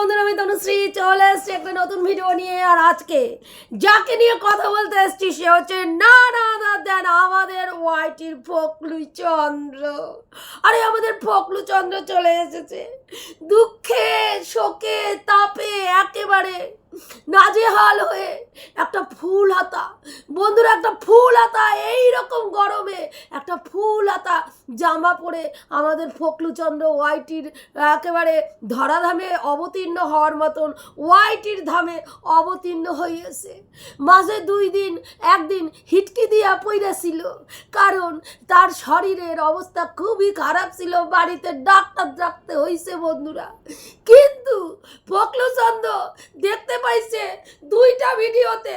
বন্ধুরা আমি তনুশ্রী চলে এসছি একটা নতুন ভিডিও নিয়ে। আর আজকে যাকে নিয়ে কথা বলতে এসছি, সে হচ্ছে না না না দেন আমাদের ওয়াইটির ফকলু চন্দ্র। আরে, আমাদের ফকলু চন্দ্র চলে এসেছে। দুঃখে, শোকে, তাপে, একেবারে নাজেহাল হয়ে একটা ফুল হাতা। বন্ধুরা, একটা ফুল হাতা এই রকম গরমে একটা ফুল হাতা, জামা পরে আমাদের ফকলুচন্দ্র ওয়াইটির একেবারে ধরাধামে অবতীর্ণ হওয়ার মতন ওয়াইটির ধামে অবতীর্ণ হইয়াছে। মাঝে দুই দিন, একদিন হিটকি দিয়া পইরাছিল, কারণ তার শরীরের অবস্থা খুবই খারাপ ছিল, বাড়িতে ডাক্তার ডাকতে হইছে বন্ধুরা। কিন্তু ফকলুচন্দ্র দেখতে পাইছে দুইটা ভিডিওতে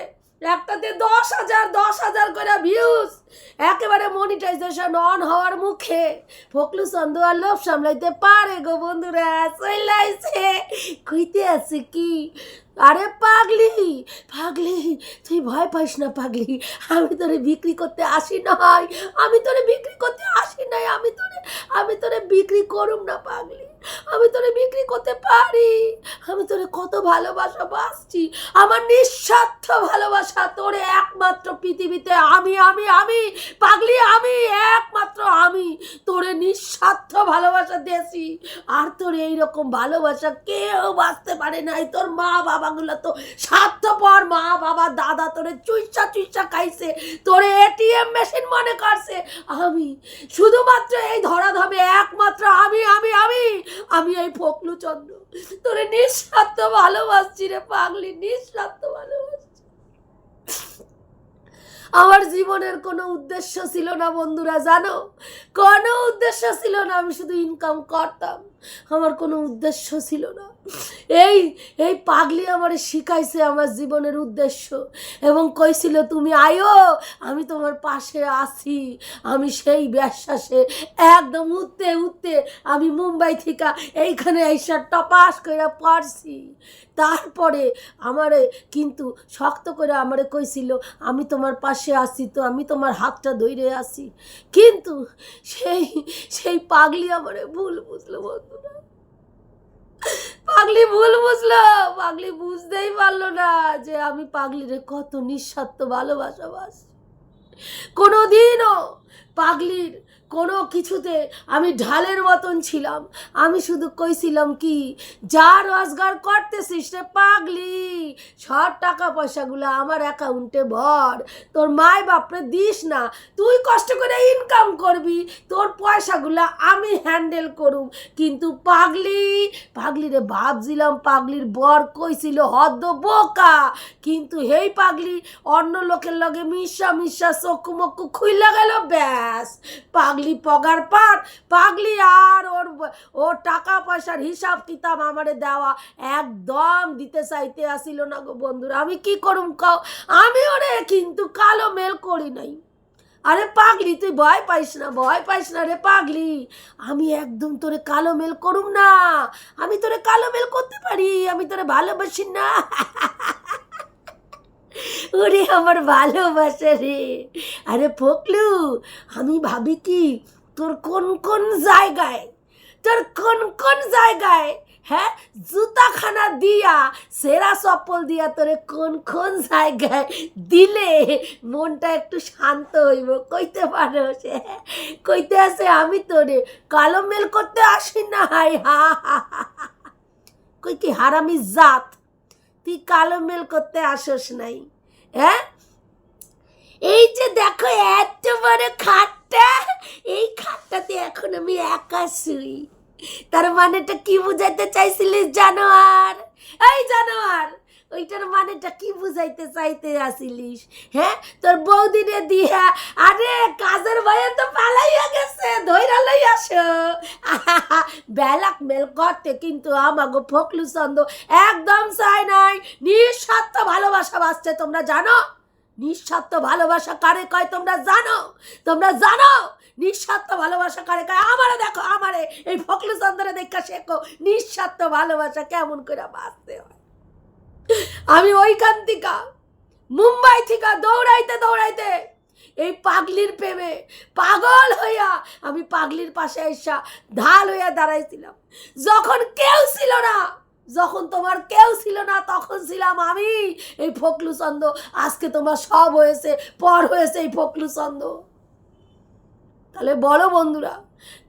একটাতে দশ হাজার দশ হাজার করে ভিউজ একেবারে মনিটাইজেশন অন হওয়ার মুখে ফকলু চন্দ্র আর লোভ সামলাইতে পারে গো বন্ধুরা। চলাইছে কইতে আছে কি? আরে পাগলি পাগলি, তুই ভয় পাইস না পাগলি। আমি তোরে বিক্রি করতে আসি নাই। আমি তোরে বিক্রি করতে আসি নাই। আমি তোরে আমি তোরে বিক্রি করুম না পাগলি। আমি তোরে বিক্রি করতে পারি। আমি তোরে কত ভালোবাসা বাসছি আমার নিঃস্বার্থ ভালোবাসা তোরে একমাত্র পৃথিবীতে আমি আমি আমি, পাগলি আমি, একমাত্র আমি। তোরে নিঃস্বার্থ ভালোবাসা দেছি আর তোর এইরকম ভালোবাসা কেউ বাঁচতে পারে নাই। তোর মা বাবাগুলো তো স্বার্থপর মা বাবা, দাদা তোরে চুইসা চুইসা খাইছে। তোরে এটিএম মেশিন মনে করছে। আমি শুধুমাত্র এই ধরাধামে একমাত্র আমি আমি আমি। আমি এই ফকলু চন্দ্র তোরে নিঃস্বার্থ ভালোবাসছি রে পাগলি, নিঃস্বার্থ ভালোবাসছি। আমার জীবনের কোনো উদ্দেশ্য ছিল না বন্ধুরা, জানো? কোনো উদ্দেশ্য ছিল না, আমি শুধু ইনকাম করতাম। আমার কোনো উদ্দেশ্য ছিল না। এই এই পাগলি আমারে শিখাইছে আমার জীবনের উদ্দেশ্য এবং কইছিল, তুমি আয়ো, আমি তোমার পাশে আছি। আমি সেই বিশ্বাসে একদম উঠতে উঠতে আমি মুম্বাই থেকে এইখানে এসে টপাস করে পড়ছি। তারপরে আমারে কিন্তু শক্ত করে আমারে কইছিল, আমি তোমার পাশে আছি তো, আমি তোমার হাতটা ধরে আছি। কিন্তু সেই সেই পাগলি আমারে ভুল বুঝলো পাগলি ভুল বুঝলো পাগলি বুঝতেই পারল না যে আমি পাগলিরে কত নিঃস্বার্থ ভালোবাসা বাস। কোনোদিনও পাগলির কোনো কিছুতে আমি ঢালের মতন ছিলাম। আমি শুধু কইছিলাম কি, যা রোজগার করতেছিস রে পাগলি, সব টাকা পয়সাগুলো আমার অ্যাকাউন্টে ভর। তোর মায় বাপরে দিস না, তুই কষ্ট করে ইনকাম করবি, তোর পয়সাগুলো আমি হ্যান্ডেল করুম। কিন্তু পাগলি পাগলিরে ভাবছিলাম পাগলির বর কইছিল হদ্দ বোকা। কিন্তু হেই পাগলি, অন্য লোকের লগে মিশা মিশা চক্ষু মক্কু খুইলা গেল, ব্যাস। পাগলি পগার পার, পাগলি আর ওর ওর টাকা পয়সার হিসাব কিতাব আমারে দেওয়া একদম দিতে চাইতে আসিল না গো বন্ধুরা। আমি কি করুম কও? আমি ওরে কিন্তু কালো মেল করি নাই। আরে পাগলি, তুই ভয় পাইস না, ভয় পাইস না রে পাগলি। আমি একদম তোরে কালো মেল করুম না। আমি তোরে কালো মেল করতে পারি, আমি তোরে ভালোবাসি না। ওরে আমার ভালোবাসা রে। আরে ফকলু, আমি ভাবি কি, তোর কোন কোন জায়গায়, তোর কোন কোন জায়গায় হ্যাঁ জুতাখানা দিয়া, সেরা চপ্পল দিয়া তোরে কোন কোন জায়গায় দিলে মনটা একটু শান্ত হইব? কইতে পারো সে? কইতে আছে আমি তোরে, কালো মেল করতে আসি না হাই হা হা হা। কই কি হারামি জাত? তুই কালো মেল করতে আসস নাই হ্যাঁ? এই যে দেখো এত বড় খাটটা, এই খাটটাতে এখন আমি একা শুই। তার মানেটা কি বুঝাইতে চাইছিলিস, জানোয়ার? এই জানোয়ার! ওইটার মানেটা কি বুঝাইতে চাইতে আসিলিস? হ্যাঁ? তোর বৌদিনে দিয়া, আরে, কাজের ভয়ে তো পালাইয়া গেছে ধৈরা লই আসো। মেল করতে কিন্তু আমাগো ফকলু চন্দ একদম চাই নাই। নিঃস্বার্থ ভালোবাসা বাঁচছে তোমরা জানো? নিঃস্বার্থ ভালোবাসা কারে কয় তোমরা জানো? তোমরা জানো? নিঃস্বার্থ ভালোবাসা কারে কয়? আমারে দেখো, আমারে, এই ফকলু চন্দ্রে দেখা শেখো। নিঃস্বার্থ ভালোবাসা কেমন করে বাঁচতে হয়? আমি থেকে মুম্বাই থেকে দৌড়াইতে দৌড়াইতে এই পাগলির প্রেমে পাগল হইয়া আমি পাগলির পাশে এসা ঢাল হইয়া দাঁড়াইছিলাম। যখন কেউ ছিল না, যখন তোমার কেউ ছিল না, তখন ছিলাম আমি এই ফকলু চন্দ। আজকে তোমার সব হয়েছে, পর হয়েছে এই ফকলু চন্দ। তাহলে বলো বন্ধুরা,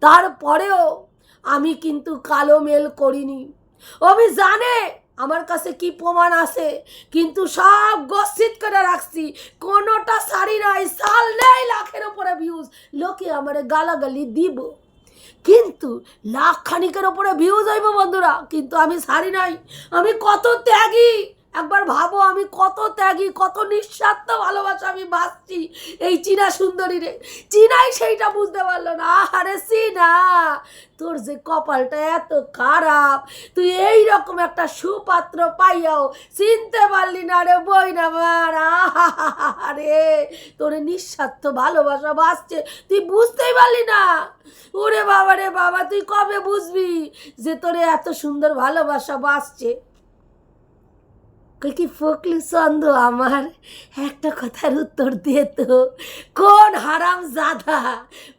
তারপরেও আমি কিন্তু কালো মেল করিনি। আমি জানে আমার কাছে কি প্রমাণ আছে? কিন্তু সব গচ্ছিত করে রাখছি। কোনোটা শাড়ি নাই সাল নেই, লাখের ওপরে ভিউজ লোকে আমার গালাগালি দিব। কিন্তু লাখ খানিকের ওপরে ভিউজ হইব বন্ধুরা, কিন্তু আমি শাড়ি নাই। আমি কত ত্যাগী! একবার ভাবো আমি কত ত্যাগী, কত নিঃস্বার্থ ভালোবাসা আমি বাঁচছি এই চীনা সুন্দরী রে চীনাই সেইটা বুঝতে পারল না। আরে চীনা, তোর যে কপালটা এত খারাপ, তুই এই রকম একটা সুপাত্র পাইয়াও চিনতে পারলি না রে বই না মার আরে তোর নিঃস্বার্থ ভালোবাসা বাঁচছে, তুই বুঝতেই পারলি না। ওরে বাবা রে বাবা, তুই কবে বুঝবি যে তোরে এত সুন্দর ভালোবাসা বাঁচছে? কি ফকলি চন্দ আমার একটা কথার উত্তর দিয়ে তো। কোন হারাম জাদা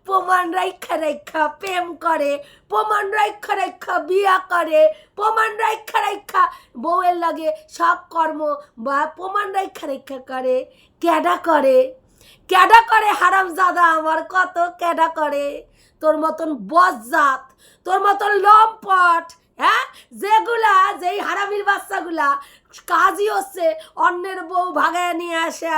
প্রমাণ রাইখা রাইখা প্রেম করে, প্রমাণ রাইখা রাইখা বিয়া করে, প্রমাণ রাইখা রাইখা বউয়ের লাগে সব কর্ম বা প্রমাণ রাইখা রাইখা করে ক্যাডা করে? ক্যাডা করে হারাম জাদা আমার কত ক্যাডা করে? তোর মতন বজ্জাত, তোর মতন লম্পট হ্যাঁ? যেগুলা, যেই হারামির বাচ্চাগুলা কাজই হচ্ছে অন্যের বউ ভাগায় নিয়ে আসা,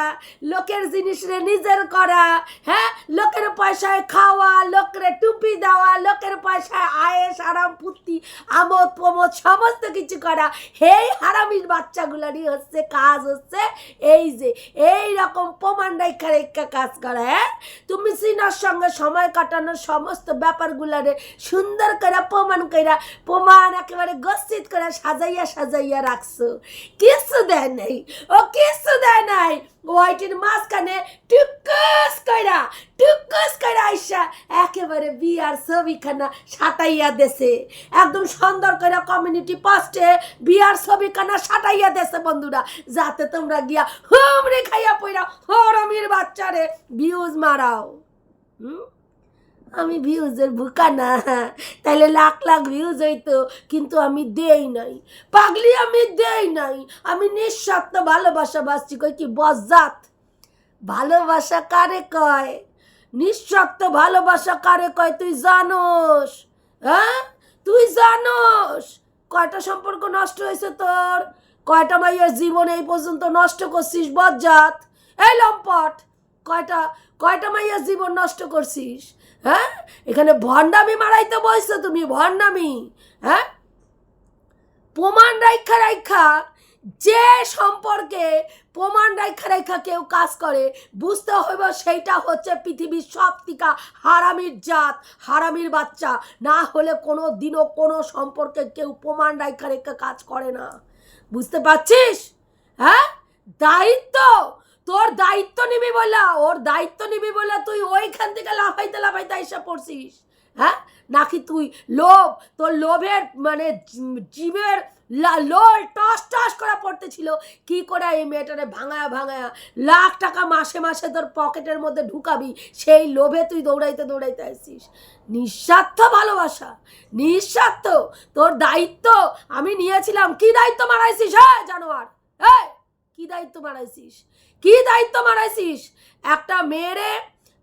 লোকের জিনিস রে নিজের করা হ্যাঁ? লোকের পয়সায় খাওয়া, লোকের টুপি দেওয়া, লোকের পয়সায় আয়েস, আরাম, ফুর্তি, আমোদ, প্রমোদ, সমস্ত কিছু করা। এই হারামির বাচ্চাগুলারই হচ্ছে কাজ হচ্ছে এই যে, এই রকম প্রমাণ রেখা রেখা কাজ করা হ্যাঁ? তুমি সিনার সঙ্গে সময় কাটানোর সমস্ত ব্যাপারগুলারে সুন্দর করে প্রমাণ কইরা, প্রমাণ একেবারে গচ্ছিত করে সাজাইয়া সাজাইয়া রাখছো। কিছু দেয় নাই ও কিছু দেয় নাই ওয়াইটির মাঝখানে টুকুস কইরা টুকুস কইরা আইসা একেবারে বিয়ার ছবিখানা সাটাইয়া দেছে একদম সুন্দর করে কমিউনিটি পোস্টে বিয়ার ছবিখানা সাটাইয়া দেছে বন্ধুরা যাতে তোমরা গিয়া হুমরে খাইয়া পইরা হরমির বাচ্চারে ভিউজ মারাও হুম আমি ভিউজের ভুকা না। তাহলে লাখ লাখ ভিউজ হইতো, কিন্তু আমি দেই নাই। পাগলি, আমি দেই নাই। আমি নিঃস্বার্থ ভালোবাসা বাসছি কই কি, বজ্জাত? ভালোবাসা কারে কয়? নিঃস্বার্থ ভালোবাসা কারে কয় তুই জানোস? হ্যাঁ? তুই জানোস? কয়টা সম্পর্ক নষ্ট হয়েছে তোর? কয়টা মাইয়ের জীবন এই পর্যন্ত নষ্ট করছিস, বজ্জাত? এই লম্পট! কয়টা কয়টা মাইয়ার জীবন নষ্ট করছিস? হ্যাঁ? এখানে ভণ্ডামি মারাইতে বলছো তুমি, ভণ্ডামি হ্যাঁ? প্রমাণ রাইখা রাইখা, যে সম্পর্কে প্রমাণ রাইখা রাইখা কেউ কাজ করে, বুঝতে হইব সেইটা হচ্ছে পৃথিবীর সব থেকে হারামির জাত, হারামির বাচ্চা। না হলে কোনো দিনও কোনো সম্পর্কে কেউ প্রমাণ রাইখা রেখা কাজ করে না। বুঝতে পারছিস? হ্যাঁ? দায়িত্ব তোর দায়িত্ব নিবি বলা ওর দায়িত্ব নিবি বলে তুই ওইখান থেকে লাফাইতে লাফাইতে এসে পড়ছিস হ্যাঁ? নাকি তুই লোভ, তোর লোভের মানে জীবের লোল টস টস করে পড়তেছিল, কি করে এই মেয়েটারে ভাঙায়া ভাঙায়া লাখ টাকা মাসে মাসে তোর পকেটের মধ্যে ঢুকাবি, সেই লোভে তুই দৌড়াইতে দৌড়াইতে আসছিস নিঃস্বার্থ ভালোবাসা, নিঃস্বার্থ, তোর দায়িত্ব আমি নিয়েছিলাম, কি দায়িত্ব মারাইছিস হ্যাঁ জানোয়ার? হ্যাঁ কি দায়িত্ব মারাইছিস কি দায়িত্ব মারাইছিস একটা মেয়েরে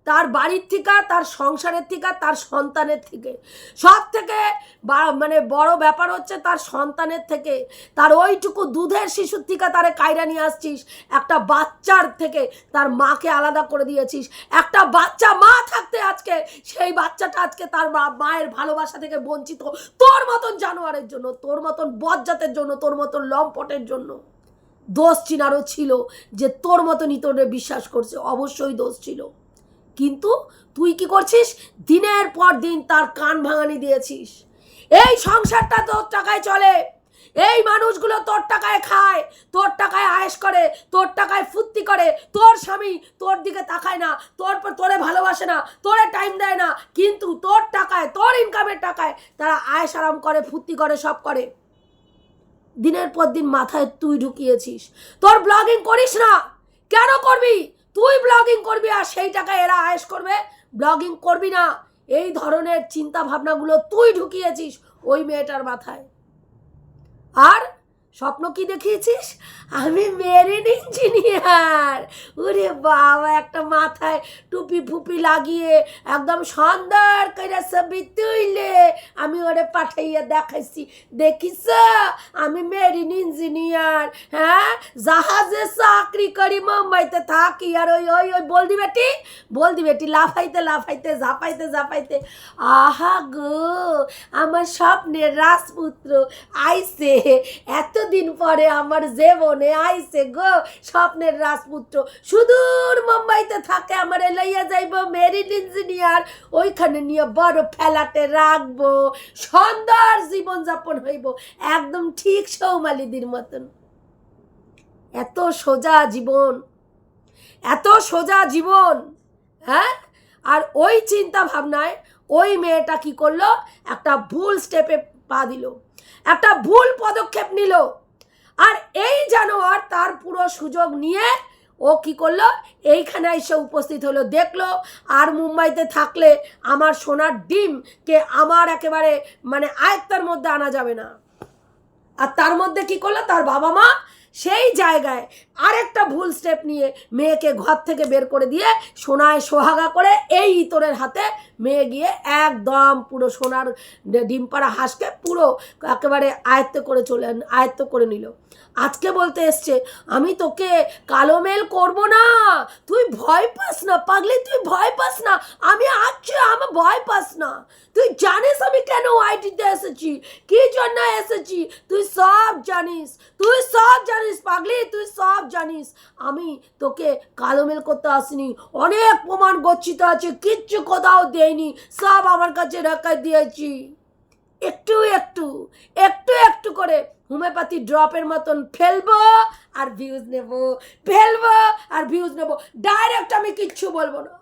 তার বাড়ির থেকে, তার সংসারের থেকে, তার সন্তানের থেকে। সব থেকে মানে বড় ব্যাপার হচ্ছে তার সন্তানের থেকে। তার ওইটুকু দুধের শিশুর থেকে তারে কায়রা নিয়ে আসছিস। একটা বাচ্চার থেকে তার মাকে আলাদা করে দিয়েছিস। একটা বাচ্চা মা থাকতে আজকে, সেই বাচ্চাটা আজকে তার মায়ের ভালোবাসা থেকে বঞ্চিত। তোর মতন জানোয়ারের জন্য, তোর মতন বজ্জাতের জন্য, তোর মতন লম্পটের জন্য। দোষ চিনারও ছিল যে তোর মতনই তোরে বিশ্বাস করছে, অবশ্যই দোষ ছিল। কিন্তু তুই কি করছিস? দিনের পর দিন তার কান ভাঙানি দিয়েছিস। এই সংসারটা তোর টাকায় চলে। এই মানুষগুলো তোর টাকায় খায়, তোর টাকায় আয়েস করে, তোর টাকায় ফুর্তি করে। তোর স্বামী তোর দিকে তাকায় না, তোর তোরে ভালোবাসে না, তোরে টাইম দেয় না। কিন্তু তোর টাকায়, তোর ইনকামের টাকায় তারা আয়েস আরাম করে, ফুর্তি করে, সব করে। দিনের পর দিন মাথায় তুই ঢুকিয়েছিস। তোর ব্লগিং করিস না। কেন করবি? তুই ব্লগিং করবি আর সেই টাকা এরা আয়েস করবে। ব্লগিং করবি না। এই ধরনের চিন্তা ভাবনাগুলো তুই ঢুকিয়েছিস ওই মেয়েটার মাথায়। আর স্বপ্ন কি দেখিয়েছিস? আমি মেরিন ইঞ্জিনিয়ার। ওরে বাবা, একটা মাথায় টুপি ফুপি লাগিয়ে একদম সুন্দর করে ছবি তুইলে আমি ওরে পাঠাইয়া দেখাইছি। দেখিস, আমি মেরিন ইঞ্জিনিয়ার হ্যাঁ? জাহাজে চাকরি করি, মুম্বাইতে থাকি, আর ওই ওই ওই, বলদি বেটি বলদি বেটি, লাফাইতে লাফাইতে, ঝাপাইতে ঝাপাইতে, আহা গো, আমার স্বপ্নের রাজপুত্র আইসে এতদিন পরে আমার জীবনে আইসে গো, স্বপ্নের রাজপুত্র। সুদূর মুম্বাইতে থাকে আমার লইয়া যাইব মেরিন ইঞ্জিনিয়ার ওইখানে নিয়ে বড় ফেলাতে রাখব। সুন্দর জীবনযাপন হইব, একদম ঠিক সৌমালিদির মতন। এত সোজা জীবন, এত সোজা জীবন হ্যাঁ? আর ওই চিন্তা ভাবনায় ওই মেয়েটা কি করল? একটা ভুল স্টেপে পা দিল, একটা ভুল পদক্ষেপ নিল। আর এই জানোয়ার তার পুরো সুযোগ নিয়ে ও কি করল? এইখানে এসে উপস্থিত হলো, দেখল আর মুম্বাইতে থাকলে আমার সোনার ডিমকে আমার একেবারে মানে আয়ত্তার মধ্যে আনা যাবে না। আর তার মধ্যে কি করল? তার বাবা মা সেই জায়গায় আরেকটা ভুল স্টেপ নিয়ে মেয়েকে ঘর থেকে বের করে দিয়ে সোনায় সোহাগা করে এই ইতরের হাতে মেয়ে গিয়ে একদম পুরো সোনার ডিম পাড়া হাঁসকে পুরো একেবারে আয়ত্ত করে চলে আয়ত্ত করে নিল। আজকে বলতে এসছে, আমি তোকে কালো মেল করব না, তুই ভয় পাস না, পাগলি, তুই ভয় পাস না, আমি আছি, আমি ভয় পাস না। তুই জানিস আমি কেন আইটিতে এসেছি? কি জন্য এসেছি? তুই সব জানিস, তুই সব জানিস, পাগলি, তুই সব জানিস। আমি তোকে কালো মেল করতে আসিনি। অনেক প্রমাণ গচ্ছিত আছে, কিচ্ছু কোথাও দেয়নি সব আমার কাছে রেখে দিয়েছি। একটু একটু একটু একটু করে হোমিওপ্যাথি ড্রপের মতন ফেলব আর ভিউজ নেব। ফেলব আর ভিউজ নেব। ডাইরেক্ট আমি কিচ্ছু বলব না।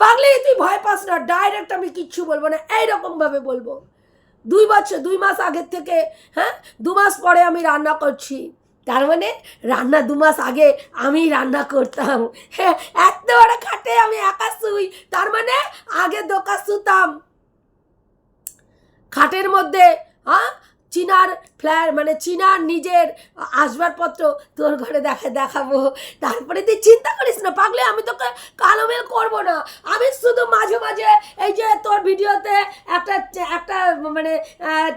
পাগলি, তুই ভয় পাস না। ডাইরেক্ট আমি কিচ্ছু বলব না। এইরকম ভাবে বলব। দুই বছর, দুই মাস আগের থেকে হ্যাঁ? দু মাস পরে আমি রান্না করছি। তার মানে রান্না দু মাস আগে আমি রান্না করতাম। হ্যাঁ এত বড় খাটে আমি একা শুই। তার মানে আগে দোকান শুতাম। খাটের মধ্যে হ্যাঁ চিনার ফ্ল্যাট মানে চিনার নিজের আসবাবপত্র তোর ঘরে দেখা, দেখাবো। তারপরে তুই চিন্তা করিস না, পাগলে, আমি তোকে কালো মেল করব না। আমি শুধু মাঝে মাঝে এই যে তোর ভিডিওতে একটা একটা মানে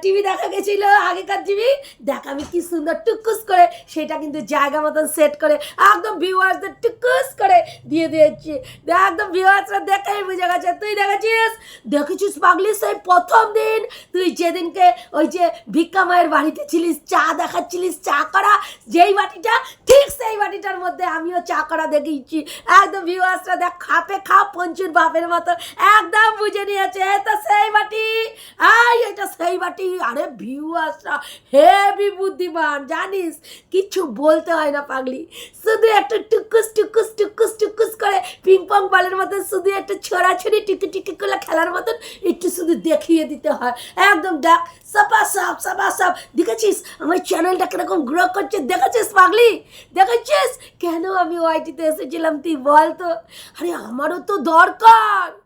টিভি দেখা গেছিল, আগেকার টিভি দেখ আমি কি সুন্দর টুকুস করে, সেটা কিন্তু জায়গা মতন সেট করে, একদম ভিউয়ার্সদের টুকুস করে দিয়ে দিয়েছি। দেখ একদম ভিউয়ার্সরা দেখেই বুঝে গেছে, তুই দেখেছিস? দেখেছিস পাগলি, সেই প্রথম দিন, তুই যেদিনকে ওই যে ভিক্ষা মায়ের বাড়িতে ছিলিস, চা দেখাচ্ছিলিস, চা করা, যেই বাটিটা, ঠিক সেই বাটিটার মধ্যে আমিও চা করা দেখিয়েছি। একদম ভিউয়ার্সরা দেখ, খাপে খাপ, পঞ্চুর বাপের মতো, একদম বুঝে নিয়েছে এটা সেই বাটি, এই এটা সেই বাটি। আরে ভিউয়ার্সরা হেভি বুদ্ধিমান, জানিস? কিছু বলতে হয় না পাগলি। শুধু একটু টুকুস টুকুস টুকুস টুকুস করে পিং পং বলের মতো শুধু একটু ছড়াছড়ি, টিকি টিকি করে খেলার মতন একটু শুধু দেখিয়ে দিতে হয়। একদম দেখ সাপা সাপ সাপা সাপ। দেখেছিস? আমার চ্যানেলটা কীরকম গ্রো করছে? দেখেছিস পাগলি? দেখেছিস? কেন আমি ওয়াইটিতে এসেছিলাম তুই বল তো? আরে আমারও তো দরকার।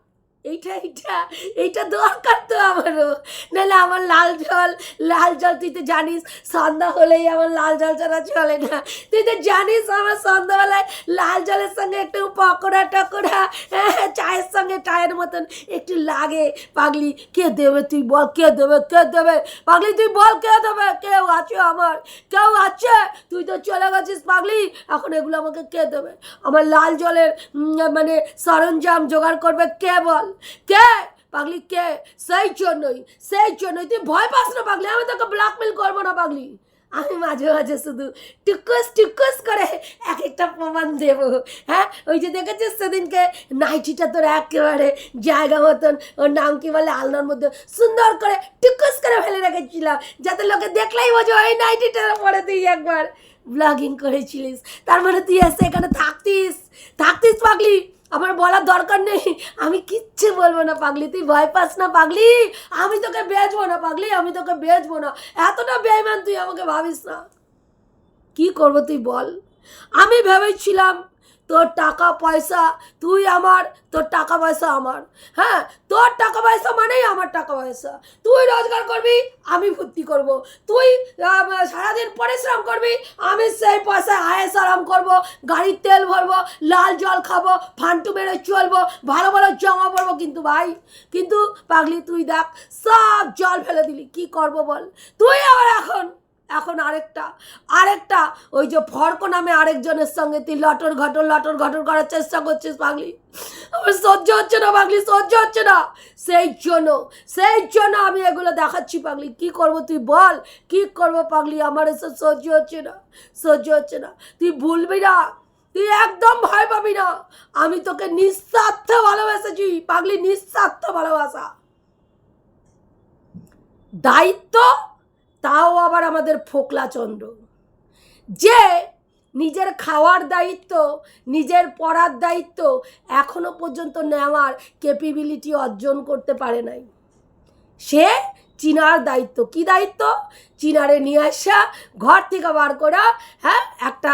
এইটা এইটা এইটা দরকার তো আমারও। নাহলে আমার লাল জল লাল জল তুই তো জানিস সন্ধ্যা হলেই আমার লাল জল ছাড়া চলে না। তুই তো জানিস আমার সন্ধ্যাবেলায় লাল জলের সঙ্গে একটু পকোড়া টকোড়া হ্যাঁ, চায়ের সঙ্গে চায়ের মতন একটু লাগে। পাগলি কে দেবে তুই বল কে দেবে কে দেবে? পাগলি তুই বল কে দেবে? কেউ আছে আমার কেউ আছে। তুই তো চলে গেছিস পাগলি। এখন এগুলো আমাকে কে দেবে? আমার লাল জলের মানে সরঞ্জাম জোগাড় করবে কে বল? কে? পাগলি কে? সেই জন্যই সেই জন্যই। তুই ভয় পাস না পাগলি, আমি তোকে ব্ল্যাকমেল করব না পাগলি। আমি মাঝে মাঝে শুধু টুকুস টুকুস করে এক একটা প্রমাণ দেব। হ্যাঁ? ওই যে দেখেছিস সেদিনকে নাইটিটা তোর একেবারে জায়গা মতন, ওর নাম কি বলে, আলনার মধ্যে সুন্দর করে টুকুস করে ফেলে রেখেছিলাম, যাতে লোকে দেখলেই বোঝো, ওই নাইটিটা পরে তুই একবার ব্লগিং করেছিলিস। তার মানে তুই এসে এখানে থাকতিস থাকতিস পাগলি। আমার বলার দরকার নেই। আমি কিচ্ছু বলব না পাগলি, তুই ভয় পাস না পাগলি। আমি তোকে বেচবো না পাগলি, আমি তোকে বেচবো না। এতটা বেইমান তুই আমাকে ভাবিস না। কি করব তুই বল? আমি ভেবেছিলাম তোর টাকা পয়সা, তুই আমার, তোর টাকা পয়সা আমার। হ্যাঁ তোর টাকা পয়সা মানেই আমার টাকা পয়সা। তুই রোজগার করবি, আমি ফুর্তি করব। তুই সারাদিন পরিশ্রম করবি, আমি সেই পয়সায় আয়েস আরাম করব, গাড়ির তেল ভরবো, লাল জল খাব, ফান্টু মেরে চলবো, ভালো ভালো জামা পরবো। কিন্তু ভাই, কিন্তু পাগলি, তুই দেখ, সব জল ফেলে দিলি, কি করব বল? তুই আবার এখন এখন আরেকটা আরেকটা, ওই যে ফর্ক নামে আরেকজনের সঙ্গে তুই লটর ঘটর লটর ঘটর করার চেষ্টা করছিস পাগলি। আমার সহ্য হচ্ছে না পাগলি, সহ্য হচ্ছে না। সেই জন্য সেই জন্য আমি এগুলো দেখাচ্ছি পাগলি। কি করব তুই বল? কি করব পাগলি? আমার এসব সহ্য হচ্ছে না, সহ্য হচ্ছে না। তুই ভুলবি না, তুই একদম ভয় পাবি না। আমি তোকে নিঃস্বার্থ ভালোবেসেছি, পাগলি, নিঃস্বার্থ ভালোবাসা। দায়িত্ব তাও আবার আমাদের ফোকলা চন্দ্র। যে নিজের খাওয়ার দায়িত্ব, নিজের পড়ার দায়িত্ব এখনও পর্যন্ত নেওয়ার ক্যাপেবিলিটি অর্জন করতে পারে নাই। সে চিনার দায়িত্ব। কি দায়িত্ব? চিনারে নিয়ে আসা, ঘর থেকে বার করা হ্যাঁ? একটা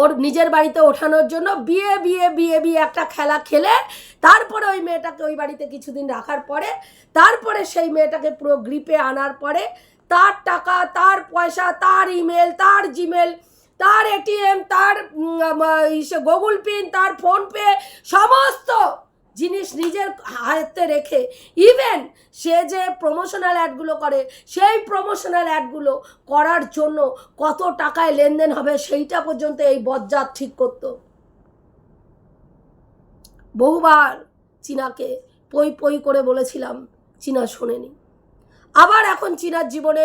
ওর নিজের বাড়িতে ওঠানোর জন্য বিয়ে বিয়ে বিয়ে বিয়ে একটা খেলা খেলে, তারপরে ওই মেয়েটাকে ওই বাড়িতে কিছুদিন রাখার পরে, তারপরে সেই মেয়েটাকে পুরো গ্রিপে আনার পরে তার টাকা, তার পয়সা, তার ইমেল তার জিমেল তার এটিএম তার গুগল পিন তার ফোনপে সমস্ত জিনিস নিজের হাতে রেখে ইভেন সে যে প্রমোশনাল অ্যাডগুলো করে, সেই প্রমোশনাল অ্যাডগুলো করার জন্য কত টাকায় লেনদেন হবে সেইটা পর্যন্ত এই বজ্জাত ঠিক করতো। বহুবার চীনাকে পই পই করে বলেছিলাম, চীনা শোনেনি। আবার এখন চীনার জীবনে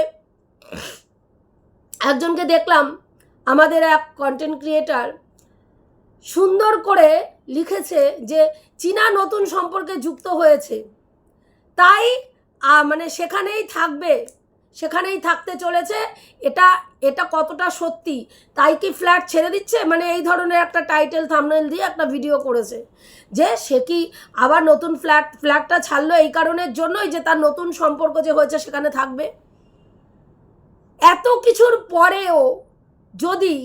একজনকে দেখলাম, আমাদের এক কন্টেন্ট ক্রিয়েটার সুন্দর করে লিখেছে যে চীনা নতুন সম্পর্কে যুক্ত হয়েছে। তাই মানে সেখানেই থাকবে। সেখানেই থাকতে চলেছে। এটা এটা কতটা সত্যি? তাই কি ফ্ল্যাট ছেড়ে দিচ্ছে? মানে এই ধরনের একটা টাইটেল থামনেল দিয়ে একটা ভিডিও করেছে যে সে কি আবার নতুন ফ্ল্যাট, ফ্ল্যাটটা ছাড়লো এই কারণের জন্যই যে তার নতুন সম্পর্ক যে হয়েছে সেখানে থাকবে? এত কিছুর পরেও যদি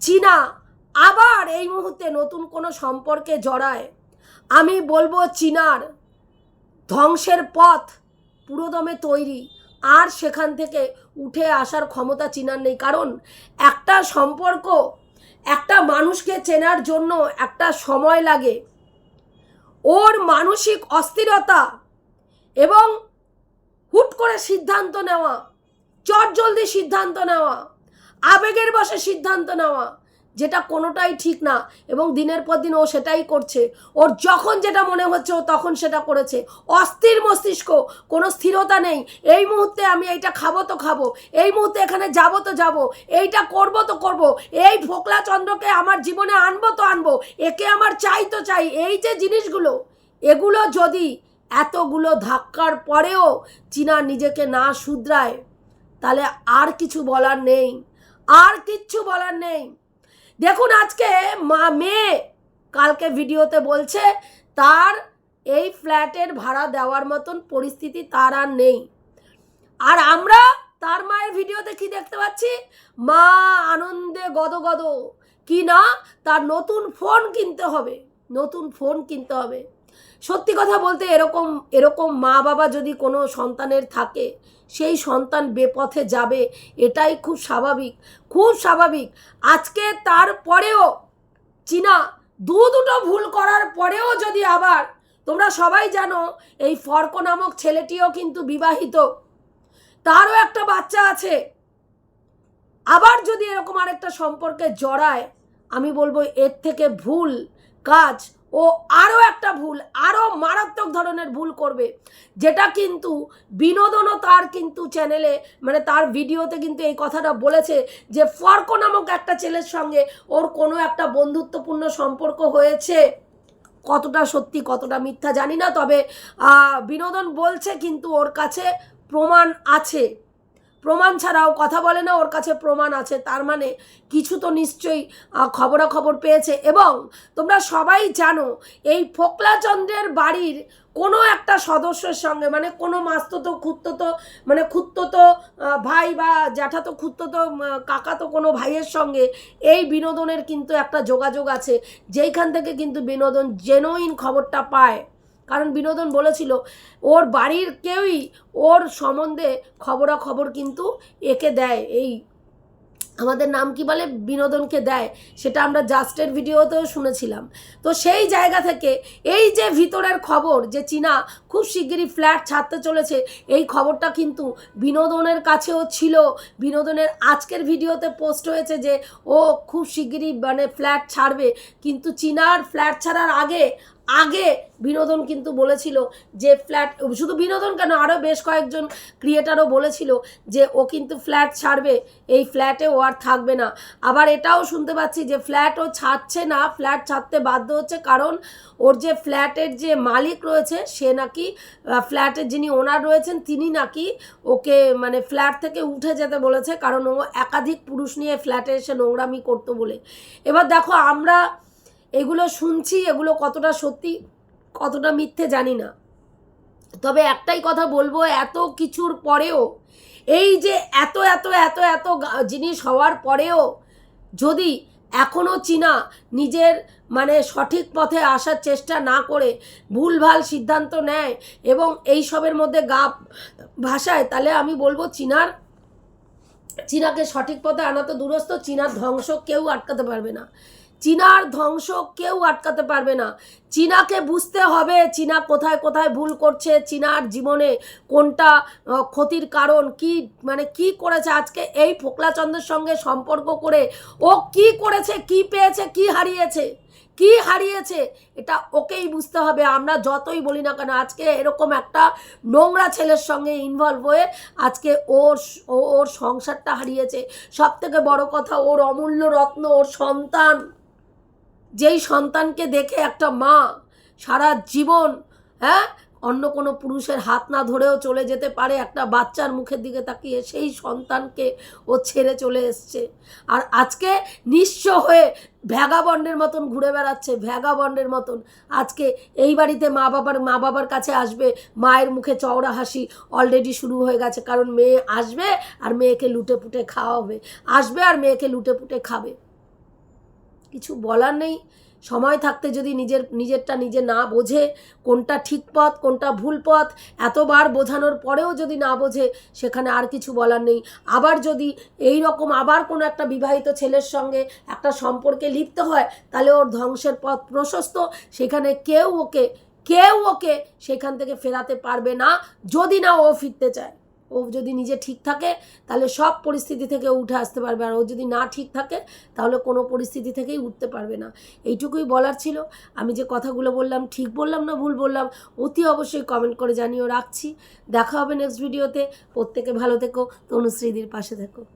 চীনা আবার এই মুহূর্তে নতুন কোনো সম্পর্কে জড়ায়, আমি বলব চীনার ধ্বংসের পথ পুরোদমে তৈরি। আর সেখান থেকে উঠে আসার ক্ষমতা চীনার নেই। কারণ একটা সম্পর্ক, একটা মানুষকে চেনার জন্য একটা সময় লাগে। ওর মানসিক অস্থিরতা এবং হুট করে সিদ্ধান্ত নেওয়া, চটজলদি সিদ্ধান্ত নেওয়া, আবেগের বসে সিদ্ধান্ত নেওয়া যেটা কোনোটাই ঠিক না এবং দিনের পর দিন ও সেটাই করছে। ওর যখন যেটা মনে হচ্ছে ও তখন সেটা করেছে। অস্থির মস্তিষ্ক, কোনো স্থিরতা নেই। এই মুহূর্তে আমি এইটা খাব তো খাব, এই মুহূর্তে এখানে যাব তো যাব, এইটা করব তো করব, এই ফোকলা চন্দ্রকে আমার জীবনে আনব তো আনব, একে আমার চাই তো চাই। এই যে জিনিসগুলো, এগুলো যদি এতগুলো ধাক্কার পরেও চীনা নিজেকে না শুধরায়, তাহলে আর কিছু বলার নেই, আর কিচ্ছু বলার নেই। দেখুন আজকে মা মেয়ে কালকে ভিডিওতে বলছে, তার এই ফ্ল্যাটের ভাড়া দেওয়ার মতন পরিস্থিতি তার আর নেই। আর আমরা তার মায়ের ভিডিওতে কি দেখতে পাচ্ছি? মা আনন্দে গদগদ। কি না? তার নতুন ফোন কিনতে হবে। নতুন ফোন কিনতে হবে। সত্যি কথা বলতে এরকম এরকম মা বাবা যদি কোনো সন্তানের থাকে, সেই সন্তান বেপথে যাবে, এটাই খুব স্বাভাবিক। খুব স্বাভাবিক। আজকে তারপরেও চীনা, দু দুটো ভুল করার পরেও যদি আবার, তোমরা সবাই জানো, এই ফর্ক নামক ছেলেটিও কিন্তু বিবাহিত। তারও একটা বাচ্চা আছে। আবার যদি এরকম আরেকটা সম্পর্কে জড়ায়, আমি বলব এর থেকে ভুল কাজ ও আরও একটা ভুল, আরও মারাত্মক ধরনের ভুল করবে। যেটা কিন্তু বিনোদনও তার কিন্তু চ্যানেলে মানে তার ভিডিওতে কিন্তু এই কথাটা বলেছে যে ফর্ক নামক একটা ছেলের সঙ্গে ওর কোনো একটা বন্ধুত্বপূর্ণ সম্পর্ক হয়েছে। কতটা সত্যি, কতটা মিথ্যা জানি না, তবে বিনোদন বলছে কিন্তু ওর কাছে প্রমাণ আছে। প্রমাণ ছাড়াও কথা বলে না, ওর কাছে প্রমাণ আছে। তার মানে কিছু তো নিশ্চয়ই খবরাখবর পেয়েছে। এবং তোমরা সবাই জানো, এই ফোকলাচন্দ্রের বাড়ির কোনো একটা সদস্যের সঙ্গে মানে কোনো মাস্ততো খুঁড়তো মানে খুঁড়তো ভাই বা জ্যাঠাতো খুঁড়তো কাকাতো কোনো ভাইয়ের সঙ্গে এই বিনোদনের কিন্তু একটা যোগাযোগ আছে, যেইখান থেকে কিন্তু বিনোদন জেনুইন খবরটা পায়। কারণ বিনোদন বলেছিল, ওর বাড়ির কেউই ওর সম্বন্ধে খবরাখবর কিন্তু একে দেয়। এই আমাদের নাম কি বলে? বিনোদনকে দেয়। সেটা আমরা জাস্টের ভিডিওতেও শুনেছিলাম। তো সেই জায়গা থেকে এই যে ভিতরের খবর যে চীনা খুব শিগগিরই ফ্ল্যাট ছাড়তে চলেছে, এই খবরটা কিন্তু বিনোদনের কাছেও ছিল। বিনোদনের আজকের ভিডিওতে পোস্ট হয়েছে যে ও খুব শিগগিরই মানে ফ্ল্যাট ছাড়বে। কিন্তু চীনার ফ্ল্যাট ছাড়ার আগে আগে বিনোদন কিন্তু বলেছিল যে ফ্ল্যাট, শুধু বিনোদন কেন আরও বেশ কয়েকজন ক্রিয়েটারও বলেছিল যে ও কিন্তু ফ্ল্যাট ছাড়বে, এই ফ্ল্যাটে ও আর থাকবে না। আবার এটাও শুনতে পাচ্ছি যে ফ্ল্যাট ও ছাড়ছে না, ফ্ল্যাট ছাড়তে বাধ্য হচ্ছে কারণ ওর যে ফ্ল্যাটের যে মালিক রয়েছে, সে নাকি ফ্ল্যাটের যিনি ওনার রয়েছেন, তিনি নাকি ওকে মানে ফ্ল্যাট থেকে উঠে যেতে বলেছে কারণ ও একাধিক পুরুষ নিয়ে ফ্ল্যাটে এসে নোংরামি করতো বলে। এবার দেখো, আমরা এগুলো শুনছি, এগুলো কতটা সত্যি, কতটা মিথ্যে জানি না। তবে একটাই কথা বলব, এত কিছুর পরেও, এই যে এত এত এত এত জিনিস হওয়ার পরেও, যদি এখনও চীনা নিজের মানে সঠিক পথে আসার চেষ্টা না করে, ভুলভাল সিদ্ধান্ত নেয় এবং এই সবের মধ্যে গা ভাসায়, তাহলে আমি বলব চীনার, চীনাকে সঠিক পথে আনা তো দূরস্থ চীনার ধ্বংস কেউ আটকাতে পারবে না। চীনার ধ্বংস কেউ আটকাতে পারবে না। চীনাকে বুঝতে হবে চীনা কোথায় কোথায় ভুল করছে, চীনার জীবনে কোনটা ক্ষতির কারণ, কি মানে কি করেছে, আজকে এই ফোকলাচন্দ্রের সঙ্গে সম্পর্ক করে ও কি করেছে, কি পেয়েছে, কি হারিয়েছে। কি হারিয়েছে এটা ওকেই বুঝতে হবে। আমরা যতই বলি না কেন, আজকে এরকম একটা নোংরা ছেলের সঙ্গে ইনভলভ হয়ে আজকে ওর ওর সংসারটা হারিয়েছে। সব থেকে বড়ো কথা, ওর অমূল্য রত্ন, ওর সন্তান। যেই সন্তানকে দেখে একটা মা সারা জীবন হ্যাঁ অন্য কোনো পুরুষের হাত না ধরেও চলে যেতে পারে, একটা বাচ্চার মুখের দিকে তাকিয়ে সেই সন্তানকে ও ছেড়ে চলে এসছে। আর আজকে নিঃস্ব হয়ে ভ্যাগাবন্ডের মতন ঘুরে বেড়াচ্ছে ভ্যাগাবন্ডের মতন। আজকে এই বাড়িতে মা বাবার মা বাবার কাছে আসবে, মায়ের মুখে চওড়া হাসি অলরেডি শুরু হয়ে গেছে। কারণ মেয়ে আসবে আর মেয়েকে লুটে পুটে খাওয়া হবে আসবে আর মেয়েকে লুটে পুটে খাবে। কিছু বলার নেই। সময় থাকতে যদি নিজের, নিজেরটা নিজে না বোঝে, কোনটা ঠিক পথ, কোনটা ভুল পথ, এতবার বোঝানোর পরেও যদি না বোঝে, সেখানে আর কিছু বলার নেই। আবার যদি এই রকম আবার কোনো একটা বিবাহিত ছেলের সঙ্গে একটা সম্পর্কে লিপ্ত হয়, তাহলে ওর ধ্বংসের পথ প্রশস্ত। সেখানে কেউ ওকে কেউ ওকে সেখান থেকে ফেরাতে পারবে না, যদি না ও ফিরতে চায়। ও যদি নিজে ঠিক থাকে, তাহলে সব পরিস্থিতি থেকে উঠে আসতে পারবে। আর ও যদি না ঠিক থাকে, তাহলে কোনো পরিস্থিতি থেকেই উঠতে পারবে না। এইটুকুই বলার ছিল। আমি যে কথাগুলো বললাম, ঠিক বললাম না ভুল বললাম, অতি অবশ্যই কমেন্ট করে জানিও। রাখছি। দেখা হবে নেক্সট ভিডিওতে প্রত্যেকে ভালো থেকো। তনুশ্রীদির পাশে থেকো।